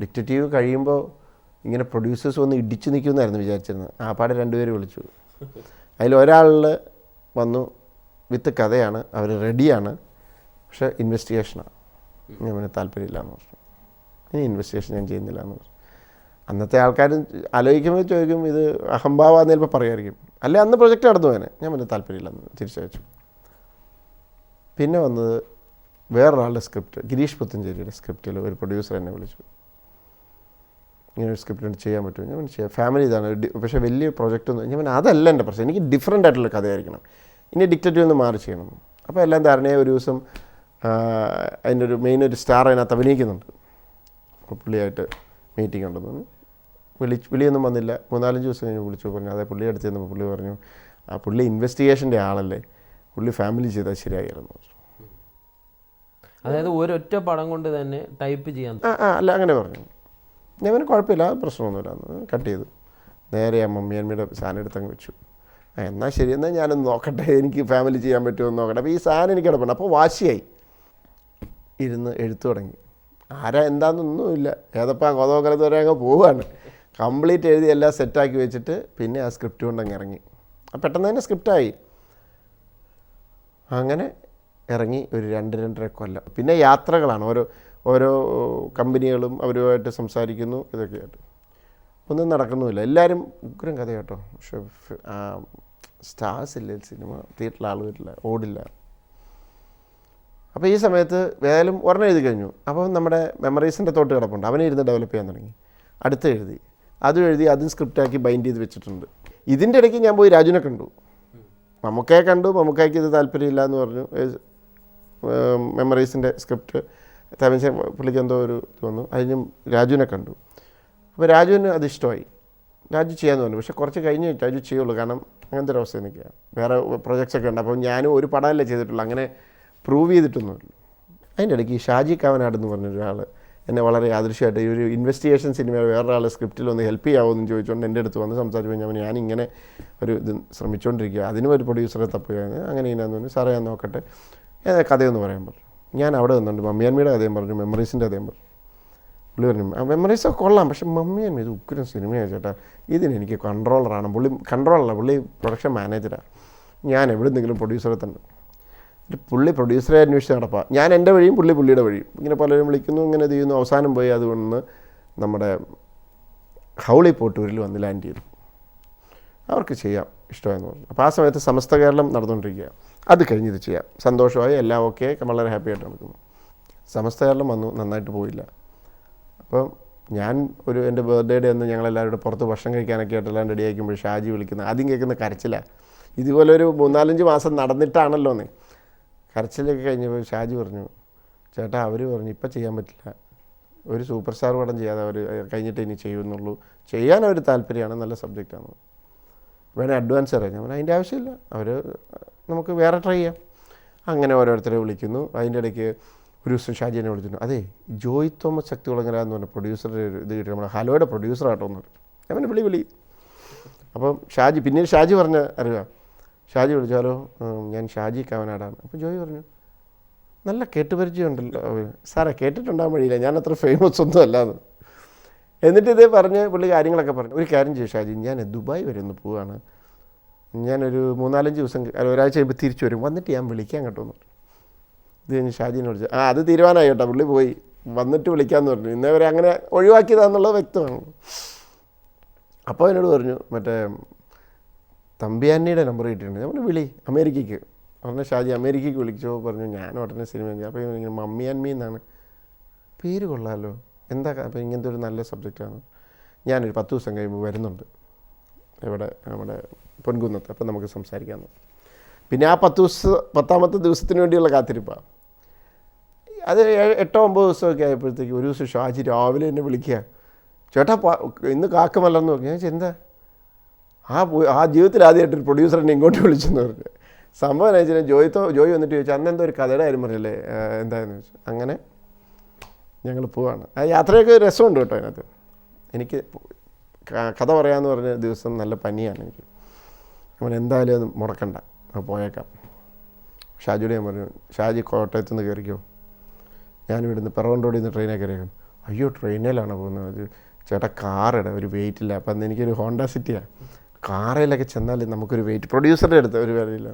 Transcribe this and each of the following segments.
Detective കഴിയുമ്പോൾ ഇങ്ങനെ producers വന്ന് ഇടിച്ചു നിൽക്കുമെന്നായിരുന്നു വിചാരിച്ചിരുന്നത്. ആ പാടെ രണ്ടുപേരും വിളിച്ചു. അതിൽ ഒരാളിൽ വന്നു വിത്ത് കഥയാണ്. അവർ റെഡിയാണ്. പക്ഷേ ഇൻവെസ്റ്റിഗേഷനാണ്. പിന്നെ താല്പര്യമില്ല എന്ന് പറഞ്ഞു. ഇനി ഇൻവെസ്റ്റിഗേഷൻ ഞാൻ ചെയ്യുന്നില്ല എന്ന് പറഞ്ഞു. അന്നത്തെ ആൾക്കാരും ആലോചിക്കുമ്പോൾ ചോദിക്കും ഇത് അഹംഭാവാന്ന് ചിലപ്പോൾ പറയുമായിരിക്കും. അല്ലെ അന്ന് പ്രൊജക്റ്റ് നടന്നു പോയനെ ഞാൻ പിന്നെ താല്പര്യമില്ലെന്ന് തിരിച്ചയച്ചു. പിന്നെ വന്നത് വേറൊരാളുടെ സ്ക്രിപ്റ്റ് ഗിരീഷ് പുത്തഞ്ചേരിയുടെ സ്ക്രിപ്റ്റിൽ ഒരു പ്രൊഡ്യൂസർ എന്നെ വിളിച്ചു. ഇങ്ങനെ ഒരു സ്ക്രിപ്റ്റ് ചെയ്യാൻ പറ്റുമോ? ഞാൻ ചെയ്യാം. ഫാമിലി ഇതാണ്. പക്ഷേ വലിയ പ്രൊജക്റ്റ് ഒന്നും ഞാൻ അതല്ല എന്റെ പ്രശ്നം. എനിക്ക് ഡിഫറെന്റ് ആയിട്ടുള്ള കഥയായിരിക്കണം ഇനി ഡിക്റ്റേറ്റീവ് ഒന്ന് മാറി ചെയ്യണം. അപ്പോൾ എല്ലാം ധാരണയെ ഒരു ദിവസം അതിന്റെ ഒരു മെയിൻ ഒരു സ്റ്റാർ അതിനകത്ത് അഭിനയിക്കുന്നുണ്ട്. അപ്പോൾ പുള്ളിയായിട്ട് മീറ്റിംഗ് ഉണ്ടെന്ന് വിളി വിളിയൊന്നും വന്നില്ല. മൂന്നാലഞ്ച് ദിവസം കഴിഞ്ഞ് വിളിച്ചു. പറഞ്ഞു അതേ പുള്ളി അടുത്ത് ചെന്നപ്പോൾ പുള്ളി പറഞ്ഞു ആ പുള്ളി ഇൻവെസ്റ്റിഗേഷന്റെ ആളല്ലേ. പുള്ളി ഫാമിലി ചെയ്താൽ ശരിയായിരുന്നു. അതായത് ഒരൊറ്റ പടം കൊണ്ട് തന്നെ ടൈപ്പ് ചെയ്യാൻ അല്ല അങ്ങനെ പറഞ്ഞു. ഞാൻ പിന്നെ കുഴപ്പമില്ല പ്രശ്നമൊന്നുമില്ല. കട്ട് ചെയ്തു. നേരെ ആ മമ്മി അമ്മയുടെ സാധനം എടുത്തങ്ങ് വെച്ചു. എന്നാൽ ശരി എന്നാൽ ഞാനൊന്ന് നോക്കട്ടെ. എനിക്ക് ഫാമിലി ചെയ്യാൻ പറ്റുമോ എന്ന് നോക്കട്ടെ. അപ്പോൾ ഈ സാധനം എനിക്ക് കിടപ്പുണ്ട് അപ്പോൾ വാശിയായി. ഇരുന്ന് എഴുത്തു തുടങ്ങി. ആരാ എന്താണെന്നൊന്നുമില്ല ഏതപ്പാ കൊതവക്കലത്ത് വരെ അങ്ങ് പോവുകയാണ് കംപ്ലീറ്റ് എഴുതി എല്ലാം സെറ്റാക്കി വെച്ചിട്ട് പിന്നെ ആ സ്ക്രിപ്റ്റ് കൊണ്ട് അങ്ങ് ഇറങ്ങി. ആ പെട്ടെന്ന് തന്നെ സ്ക്രിപ്റ്റായി അങ്ങനെ ഇറങ്ങി ഒരു രണ്ട് രണ്ടര കൊല്ലം. പിന്നെ യാത്രകളാണ്. ഓരോ ഓരോ കമ്പനികളും അവരുമായിട്ട് സംസാരിക്കുന്നു ഇതൊക്കെയായിട്ട് ഒന്നും നടക്കുന്നുമില്ല. എല്ലാവരും ഉഗ്രം കഥ കേട്ടോ. പക്ഷെ സ്റ്റാർസ് ഇല്ല സിനിമ? തിയേറ്ററിൽ ആൾ വരില്ല ഓടില്ല. അപ്പോൾ ഈ സമയത്ത് ഏതായാലും ഒരെണ്ണം എഴുതി കഴിഞ്ഞു. അപ്പോൾ നമ്മുടെ മെമ്മറീസിന്റെ തോട്ട് കിടപ്പുണ്ട്. അവനെ ഇരുന്ന് ഡെവലപ്പ് ചെയ്യാൻ തുടങ്ങി. അടുത്ത് എഴുതി. അതും എഴുതി അതും സ്ക്രിപ്റ്റാക്കി ബൈൻഡ് ചെയ്ത് വെച്ചിട്ടുണ്ട്. ഇതിന്റെ ഇടയ്ക്ക് ഞാൻ പോയി രാജുവിനെ കണ്ടു. മമ്മൂക്കയെ കണ്ടു. മമ്മൂക്കായ്ക്ക് ഇത് താല്പര്യമില്ല എന്ന് പറഞ്ഞു മെമ്മറീസിന്റെ സ്ക്രിപ്റ്റ് തമിഴ് പുള്ളിക്ക് എന്തോ ഒരു തോന്നുന്നു അതിനും രാജുവിനെ കണ്ടു. അപ്പോൾ രാജുവിന് അത് ഇഷ്ടമായി. രാജു ചെയ്യാമെന്ന് പറഞ്ഞു. പക്ഷേ കുറച്ച് കഴിഞ്ഞ് രാജു ചെയ്യുള്ളൂ. കാരണം അങ്ങനത്തെ ഒരു അവസ്ഥ നിൽക്കുക വേറെ പ്രൊജക്ട്സ് ഒക്കെ ഉണ്ട്. അപ്പോൾ ഞാനും ഒരു പടമല്ലേ ചെയ്തിട്ടുള്ളൂ. അങ്ങനെ പ്രൂവ് ചെയ്തിട്ടൊന്നുമില്ല. അതിന്റെ ഇടയ്ക്ക് ഷാജി കാവനാട് എന്ന് പറഞ്ഞൊരാൾ എന്നെ വളരെ യാദൃശ്യമായിട്ട് ഈ ഒരു ഇൻവെസ്റ്റിഗേഷൻ സിനിമ വേറൊരാൾ സ്ക്രിപ്റ്റിൽ ഒന്ന് ഹെൽപ്പ് ചെയ്യാമോ എന്ന് ചോദിച്ചുകൊണ്ട് എന്റെ അടുത്ത് വന്ന് സംസാരിച്ചു ഞാൻ ഞാനിങ്ങനെ ഒരു ഇത് ശ്രമിച്ചുകൊണ്ടിരിക്കുക അതിനും ഒരു പ്രൊഡ്യൂസറെ തപ്പുകയാണ്. അങ്ങനെ ഇങ്ങനെ പറഞ്ഞു. സാറേ ഞാൻ നോക്കട്ടെ. കഥയൊന്ന് പറയാൻ പറഞ്ഞു ഞാൻ അവിടെ നിന്നുണ്ട്. മമ്മിയാൻമിയുടെ കഥയും പറഞ്ഞു. മെമ്മറീസിന്റെ കഥയും പറഞ്ഞു. പുള്ളി പറഞ്ഞു മെമ്മറീസൊക്കെ കൊള്ളാം. പക്ഷെ മമ്മിയൻ ഇത് ഉഗ്രം സിനിമയാണ് ചേട്ടാ. ഇതിനെനിക്ക് കൺട്രോളറാണ് പുള്ളി കൺട്രോളല്ല പുള്ളി പ്രൊഡക്ഷൻ മാനേജറാണ് ഞാൻ എവിടെ നിന്നെങ്കിലും പ്രൊഡ്യൂസറെ തന്നെ പുള്ളി പ്രൊഡ്യൂസറെ അന്വേഷിച്ച് നടപ്പാ. ഞാൻ എന്റെ വഴിയും പുള്ളി പുള്ളിയുടെ വഴിയും. ഇങ്ങനെ പലരും വിളിക്കുന്നു ഇങ്ങനെ ചെയ്യുന്നു. അവസാനം പോയി അതുകൊണ്ട് നമ്മുടെ ഹൗളി പോട്ടൂരിൽ വന്ന് ലാൻഡ് ചെയ്തു. അവർക്ക് ചെയ്യാം ഇഷ്ടമെന്ന് പറഞ്ഞു. അപ്പോൾ ആ സമയത്ത് സമസ്ത കേരളം നടന്നുകൊണ്ടിരിക്കുക അത് കഴിഞ്ഞ് ഇത് ചെയ്യാം. സന്തോഷമായി എല്ലാം ഓക്കെ. വളരെ ഹാപ്പി ആയിട്ട് നടക്കുന്നു. സമസ്ത കേരളം വന്നു. നന്നായിട്ട് പോയില്ല. അപ്പം ഞാൻ ഒരു എന്റെ ബർത്ത്ഡേയുടെ അന്ന് ഞങ്ങളെല്ലാവരും കൂടെ പുറത്ത് ഭക്ഷണം കഴിക്കാനൊക്കെ ആയിട്ടെല്ലാം റെഡി ആയിരിക്കുമ്പോൾ ഷാജി വിളിക്കുന്ന ആദ്യം കേൾക്കുന്ന കരച്ചില. ഇതുപോലെ ഒരു മൂന്നാലഞ്ച് മാസം നടന്നിട്ടാണല്ലോ എന്ന് കരച്ചിലൊക്കെ കഴിഞ്ഞപ്പോൾ ഷാജി പറഞ്ഞു ചേട്ടാ അവർ പറഞ്ഞു ഇപ്പം ചെയ്യാൻ പറ്റില്ല. ഒരു സൂപ്പർ സ്റ്റാർ പടം ചെയ്യാതെ അവർ കഴിഞ്ഞിട്ട് ഇനി ചെയ്യുന്നുള്ളൂ. ചെയ്യാൻ താല്പര്യമാണ്. നല്ല സബ്ജക്റ്റാണ് വേണേൽ അഡ്വാൻസ് അറിയാം ഞാൻ അതിന്റെ ആവശ്യമില്ല. അവർ നമുക്ക് വേറെ ട്രൈ ചെയ്യാം. അങ്ങനെ ഓരോരുത്തരെ വിളിക്കുന്നു. അതിന്റെ ഇടയ്ക്ക് ഒരു ദിവസം ഷാജിനെ വിളിച്ചിരുന്നു. അതെ ജോയ് തോമസ് ശക്തികുളങ്ങര എന്ന് പറഞ്ഞ പ്രൊഡ്യൂസറുടെ ഒരു ഇത് കിട്ടി. നമ്മുടെ ഹലോയുടെ പ്രൊഡ്യൂസർ ആട്ടോ എന്ന് പറഞ്ഞു. പിന്നെ വിളി വിളി. അപ്പം ഷാജി പിന്നീട് ഷാജി പറഞ്ഞ അറിയുക ഷാജി വിളിച്ചു ഹലോ ഉം, ഞാൻ ഷാജി കാവനാടാണ്. അപ്പം ജോയ് പറഞ്ഞു നല്ല കേട്ടുപരിചയം ഉണ്ടല്ലോ അവന്." സാറേ കേട്ടിട്ടുണ്ടാകാൻ വഴിയില്ല. ഞാൻ അത്ര ഫേമസ് ഒന്നും അല്ലാന്ന്. എന്നിട്ട് ഇതേ പറഞ്ഞ് പുള്ളി കാര്യങ്ങളൊക്കെ പറഞ്ഞു. ഒരു കാര്യം ചെയ്യും ഷാജി ഞാൻ ദുബായ് വരെ ഒന്ന് പോവുകയാണ് ഞാനൊരു മൂന്നാലഞ്ച് ദിവസം ഒരാഴ്ച കഴിയുമ്പോൾ തിരിച്ചു വരും. വന്നിട്ട് ഞാൻ വിളിക്കാൻ കേട്ടോ എന്ന് പറഞ്ഞു. ഇത് കഴിഞ്ഞ് ഷാജിനെ വിളിച്ചു ആ അത് തീരുമാനമായി കേട്ടോ. പുള്ളി പോയി. വന്നിട്ട് വിളിക്കാമെന്ന് പറഞ്ഞു. ഇന്നേ വരെ അങ്ങനെ ഒഴിവാക്കിയതാന്നുള്ളത് വ്യക്തമാണ്. അപ്പോൾ എന്നോട് പറഞ്ഞു മറ്റേ തമ്പിയാനിയുടെ നമ്പർ കിട്ടിയിട്ടുണ്ട്. ഞാൻ വിളി അമേരിക്കയ്ക്ക്. ഉടനെ ഷാജി അമേരിക്കയ്ക്ക് വിളിച്ചോ പറഞ്ഞു ഞാൻ ഉടനെ സിനിമ അപ്പോൾ ഇങ്ങനെ മമ്മി എന്നാണ് പേര് കൊള്ളാമല്ലോ എന്താ അപ്പോൾ ഇങ്ങനത്തെ ഒരു നല്ല സബ്ജക്റ്റാണ്. ഞാനൊരു പത്ത് ദിവസം കഴിയുമ്പോൾ വരുന്നുണ്ട്. ഇവിടെ നമ്മുടെ പൊൻകുന്നത്ത്. അപ്പോൾ നമുക്ക് സംസാരിക്കാമെന്ന് പിന്നെ ആ പത്ത് ദിവസം പത്താമത്തെ ദിവസത്തിന് വേണ്ടിയുള്ള കാത്തിരിപ്പാണ് അത് എട്ടോ ഒമ്പത് ദിവസമൊക്കെ ആയപ്പോഴത്തേക്ക് ഒരു ദിവസം ഷാജി രാവിലെ എന്നെ വിളിക്കുക. ചേട്ടാ ഇന്ന് കാക്കമല്ലെന്ന് നോക്കി ഞാൻ എന്താ? ആ ആ ജീവിതത്തിൽ ആദ്യമായിട്ട് ഒരു പ്രൊഡ്യൂസർ എന്നെ ഇങ്ങോട്ട് വിളിച്ചെന്ന് പറഞ്ഞു. സംഭവം എന്ന് വെച്ചാൽ ജോയിത്തോ ജോയി വന്നിട്ട് ചോദിച്ചാൽ അന്ന് എന്തോ ഒരു കഥയുടെ കാര്യം പറഞ്ഞല്ലേ? എന്തായെന്ന് ചോദിച്ചു. അങ്ങനെ ഞങ്ങൾ പോവാണ്. ആ യാത്രയൊക്കെ രസമുണ്ട് കേട്ടോ അതിനകത്ത്. എനിക്ക് കഥ പറയാമെന്ന് പറഞ്ഞ ദിവസം നല്ല പനിയാണ് എനിക്ക്. അവൻ എന്തായാലും അത് മുടക്കണ്ട. പോയേക്കാം. ഷാജിയോട് ഞാൻ പറഞ്ഞു ഷാജി കോട്ടയത്ത് നിന്ന് കയറിക്കോ. ഞാൻ ഇവിടുന്ന് പിറവൻ റോഡിൽ നിന്ന് ട്രെയിനിൽ കയറിയേക്കും. അയ്യോ ട്രെയിനിലാണ് പോകുന്നത്? ചേട്ടാ കാറിട ഒരു വെയിറ്റ് ഇല്ല. അപ്പം അന്ന് എനിക്കൊരു ഹോണ്ട സിറ്റിയാണ് കാറയിലൊക്കെ ചെന്നാൽ നമുക്കൊരു വെയിറ്റ് പ്രൊഡ്യൂസറുടെ അടുത്ത് ഒരു വിലയില്ല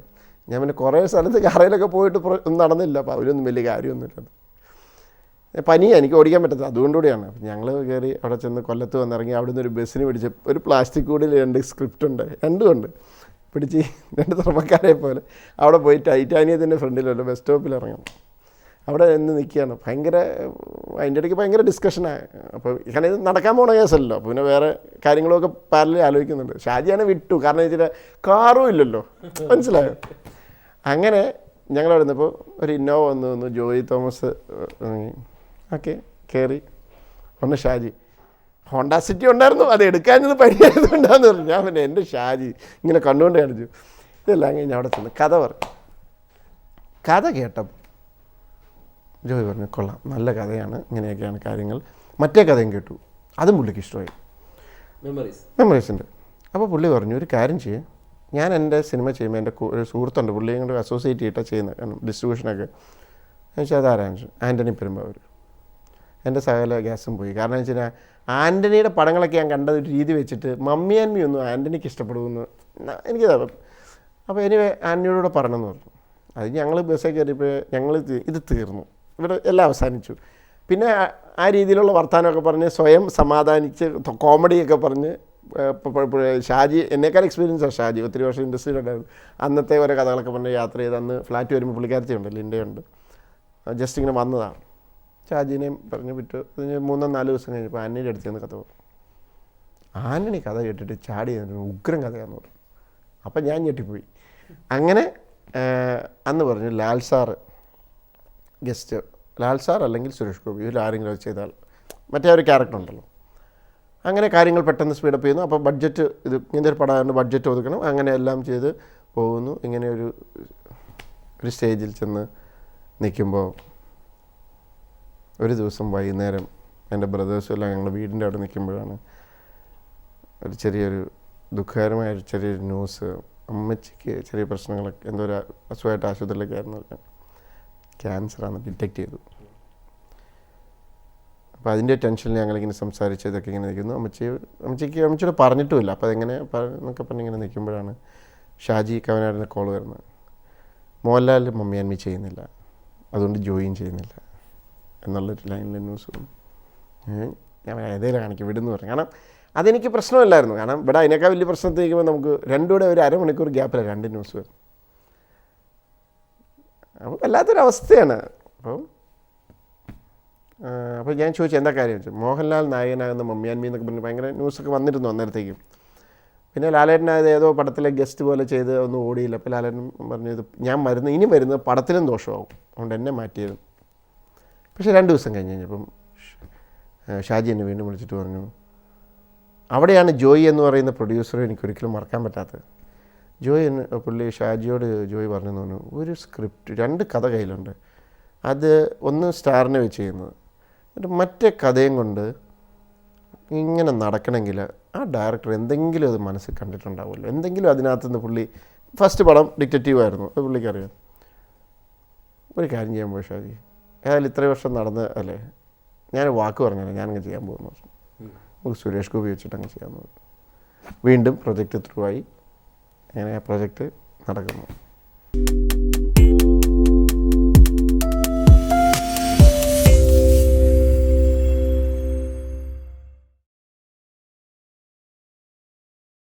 ഞാൻ പിന്നെ കുറേ സ്ഥലത്ത് കാറയിലൊക്കെ പോയിട്ട് ഒന്നും നടന്നില്ല. അപ്പോൾ അവരൊന്നും വലിയ കാര്യമൊന്നുമില്ല പനിയാണ് എനിക്ക് ഓടിക്കാൻ പറ്റത്തില്ല. അതുകൊണ്ടുകൂടിയാണ്. ഞങ്ങൾ കയറി അവിടെ ചെന്ന് കൊല്ലത്ത് വന്നിറങ്ങി അവിടുന്ന് ഒരു ബസ്സിന് പിടിച്ച് ഒരു പ്ലാസ്റ്റിക് കൂടിൽ രണ്ട് സ്ക്രിപ്റ്റ് ഉണ്ട്. രണ്ടും ഉണ്ട്. പിടിച്ച് രണ്ട് തുറമക്കാരെ പോലെ. അവിടെ പോയി ടൈറ്റാനിയത്തിന്റെ ഫ്രണ്ടിലല്ല ബസ് സ്റ്റോപ്പിൽ ഇറങ്ങണം അവിടെ നിന്ന് നിൽക്കുകയാണ്. ഭയങ്കര അതിന്റെ ഇടയ്ക്ക് ഭയങ്കര ഡിസ്കഷനാണ് അപ്പോൾ കാരണം ഇത് നടക്കാൻ പോണ കേസല്ലോ അപ്പോൾ പിന്നെ വേറെ കാര്യങ്ങളൊക്കെ പാരലിൽ ആലോചിക്കുന്നുണ്ട്. ഷാജിയാനെ വിട്ടു. കാരണം വെച്ചാൽ കാറും ഇല്ലല്ലോ. മനസ്സിലായോ? അങ്ങനെ ഞങ്ങൾ അവിടെ നിന്നപ്പോൾ ഒരു ഇന്നോവ വന്നു വന്നു ജോയി തോമസ് ഓക്കെ കയറി ഒന്ന് ഷാജി. ഹോണ്ട സിറ്റി ഉണ്ടായിരുന്നു. അത് എടുക്കാഞ്ഞത് പരിഹാരത്തുണ്ടാന്ന് പറഞ്ഞു. ഞാൻ പിന്നെ എന്റെ ഷാജി ഇങ്ങനെ കണ്ടുകൊണ്ട് കാണിച്ചു. ഇതെല്ലാം കഴിഞ്ഞ് അവിടെ ചെന്ന് കഥ പറഞ്ഞു. കഥ കേട്ടപ്പോൾ ജോയി പറഞ്ഞു കൊള്ളാം. നല്ല കഥയാണ്. ഇങ്ങനെയൊക്കെയാണ് കാര്യങ്ങൾ. മറ്റേ കഥയും കേട്ടു. അതും പുള്ളിക്ക് ഇഷ്ടമായി. മെമ്മറീസ് മെമ്മറീസ് അപ്പോൾ പുള്ളി പറഞ്ഞു ഒരു കാര്യം ചെയ്യേ. ഞാൻ എന്റെ സിനിമ ചെയ്യുമ്പോൾ എന്റെ ഒരു സുഹൃത്തുണ്ട്. പുള്ളിയും കൂടെ അസോസിയേറ്റ് ചെയ്തിട്ടാണ് ചെയ്യുന്നത്. കാരണം ഡിസ്ട്രിബ്യൂഷനൊക്കെ. എന്നുവെച്ചാൽ അത് ആന്റണി പെരുമ്പാവൂർ എന്റെ സകല ഗ്യാസും പോയി. കാരണം വെച്ച് കഴിഞ്ഞാൽ ആന്റണിയുടെ പടങ്ങളൊക്കെ ഞാൻ കണ്ട ഒരു രീതി വെച്ചിട്ട് മമ്മി ആൻമി ഒന്നും ആന്റണിക്ക് ഇഷ്ടപ്പെടുമെന്ന് എനിക്ക് അപ്പോൾ എനിവേ ആന്റണിയോട് പറഞ്ഞെന്ന് പറഞ്ഞു. അത് ഞങ്ങൾ ബസ്സിൽ കയറിയപ്പോൾ ഞങ്ങൾ ഇത് തീർന്നു. ഇവിടെ എല്ലാം അവസാനിച്ചു. പിന്നെ ആ- രീതിയിലുള്ള വർത്തമാനമൊക്കെ പറഞ്ഞ് സ്വയം സമാധാനിച്ച് കോമഡിയൊക്കെ പറഞ്ഞ് ഷാജി എന്നേക്കാൾ എക്സ്പീരിയൻസാണ് ഷാജി. ഒത്തിരി വർഷം ഇൻഡസ്ട്രിയിലുണ്ടായിരുന്നു അന്നത്തെ ഓരോ കഥകളൊക്കെ പറഞ്ഞ് യാത്ര ചെയ്ത് അന്ന് ഫ്ലാറ്റ് വരുമ്പോൾ പുള്ളിക്കാരത്തി ഉണ്ട് ലിൻഡയുണ്ട് ജസ്റ്റ് ഇങ്ങനെ വന്നതാണ്. ഷാജിനെയും പറഞ്ഞ് വിട്ടു. അതിന് മൂന്നോ നാല് ദിവസം കഴിഞ്ഞപ്പോൾ ആനയുടെ അടുത്ത് നിന്ന് കഥ പറഞ്ഞു. ആനണി കഥ കേട്ടിട്ട് ചാടി ഉഗ്രം കഥയാന്ന് പറഞ്ഞു. അപ്പം ഞാൻ ഞെട്ടിപ്പോയി. അങ്ങനെ അന്ന് പറഞ്ഞു Lal sir guest. Lal sir അല്ലെങ്കിൽ സുരേഷ് ഗോപി ഇതിൽ ആരെങ്കിലും ചെയ്താൽ മറ്റേ ഒരു ക്യാരക്ടർ ഉണ്ടല്ലോ. അങ്ങനെ കാര്യങ്ങൾ പെട്ടെന്ന് സ്പീഡപ്പ് ചെയ്യുന്നു. അപ്പോൾ ബഡ്ജറ്റ് ഇത് ഇങ്ങനത്തെ ഒരു പടമായതുകൊണ്ട് ബഡ്ജറ്റ് ഒതുക്കണം. അങ്ങനെ എല്ലാം ചെയ്ത് പോകുന്നു. ഇങ്ങനെ ഒരു ഒരു സ്റ്റേജിൽ ചെന്ന് നിൽക്കുമ്പോൾ ഒരു ദിവസം വൈകുന്നേരം എന്റെ ബ്രദേഴ്സും എല്ലാം ഞങ്ങളുടെ വീടിന്റെ അവിടെ നിൽക്കുമ്പോഴാണ് ഒരു ചെറിയൊരു ദുഃഖകരമായ ഒരു ചെറിയൊരു ന്യൂസ് അമ്മച്ചിക്ക് ചെറിയ പ്രശ്നങ്ങളൊക്കെ എന്തോ ഒരു അസുഖമായിട്ട് ആശുപത്രിയിലേക്കായിരുന്നു ക്യാൻസറാണ് ഡിറ്റക്റ്റ് ചെയ്തു. അപ്പോൾ അതിന്റെ ടെൻഷനിൽ ഞങ്ങളിങ്ങനെ സംസാരിച്ച് ഇതൊക്കെ ഇങ്ങനെ നിൽക്കുന്നു. അമ്മച്ചി അമ്മച്ചിക്ക് അമ്മച്ചിയോട് പറഞ്ഞിട്ടുമില്ല. അപ്പോൾ അതെങ്ങനെ എന്നൊക്കെ പറഞ്ഞ് ഇങ്ങനെ നിൽക്കുമ്പോഴാണ് ഷാജി കവനാടിന്റെ കോൾ വരുന്നത്. മോഹൻലാൽ മമ്മി ചെയ്യുന്നില്ല. അതുകൊണ്ട് ജോയിൻ ചെയ്യുന്നില്ല. എന്നുള്ളൊരു ലൈനിൽ ന്യൂസ്. ഞാൻ ഏതെങ്കിലും കാണിക്കും വിടുന്നു പറഞ്ഞു കാരണം അതെനിക്ക് പ്രശ്നമില്ലായിരുന്നു. കാരണം ഇവിടെ അതിനേക്കാൾ വലിയ പ്രശ്നത്തേക്കുമ്പോൾ നമുക്ക് രണ്ടുകൂടെ ഒരു അരമണിക്കൂർ ഗ്യാപ്പിലാണ് രണ്ട് ന്യൂസ് വരും. അപ്പം വല്ലാത്തൊരവസ്ഥയാണ് അപ്പം അപ്പോൾ ഞാൻ ചോദിച്ചു എന്താ കാര്യം വെച്ചു മോഹൻലാൽ നായകനാകുന്ന മമ്മിയാൻമി എന്നൊക്കെ പറഞ്ഞ് ഭയങ്കര ന്യൂസൊക്കെ വന്നിരുന്നു അന്നേരത്തേക്കും. പിന്നെ ലാലേട്ടനായത് ഏതോ പടത്തിലെ ഗസ്റ്റ് പോലെ ചെയ്ത് ഒന്നും ഓടിയില്ല. അപ്പോൾ ലാലേട്ടൻ പറഞ്ഞു ഞാൻ മരുന്ന് ഇനി വരുന്നത് പടത്തിനും ദോഷമാകും. അതുകൊണ്ട് എന്നെ മാറ്റിയത്. പക്ഷേ രണ്ട് ദിവസം കഴിഞ്ഞ് കഴിഞ്ഞപ്പം ഷാജി എന്നെ വീണ്ടും വിളിച്ചിട്ട് പറഞ്ഞു അവിടെയാണ് ജോയി എന്ന് പറയുന്ന പ്രൊഡ്യൂസർ എനിക്ക് ഒരിക്കലും മറക്കാൻ പറ്റാത്തത്. ജോയി എന്ന് പുള്ളി ഷാജിയോട് ജോയി പറഞ്ഞു തോന്നുന്നു ഒരു സ്ക്രിപ്റ്റ് രണ്ട് കഥ കയ്യിലുണ്ട്. അത് ഒന്ന് സ്റ്റാറിനെ വെച്ച് ചെയ്യുന്നത്. എന്നിട്ട് മറ്റേ കഥയും കൊണ്ട് ഇങ്ങനെ നടക്കണമെങ്കിൽ ആ ഡയറക്ടർ എന്തെങ്കിലും അത് മനസ്സിൽ കണ്ടിട്ടുണ്ടാവുമല്ലോ. എന്തെങ്കിലും അതിനകത്ത് നിന്ന് പുള്ളി ഫസ്റ്റ് പടം ഡിറ്റക്റ്റീവ് ആയിരുന്നു അത് പുള്ളിക്കറിയാം ഒരു കാര്യം ചെയ്യാൻ പോയി ഷാജി. ഏതായാലും ഇത്രയും വർഷം നടന്ന് അല്ലേ? ഞാൻ വാക്ക് പറഞ്ഞല്ലോ ഞാനങ്ങ് ചെയ്യാൻ പോകുന്നു നമുക്ക് സുരേഷ് ഗോപി വെച്ചിട്ട് അങ്ങ് ചെയ്യാൻ പറഞ്ഞു വീണ്ടും പ്രൊജക്റ്റ് ത്രൂ ആയി. അങ്ങനെ ആ പ്രൊജക്റ്റ് നടക്കുന്നു.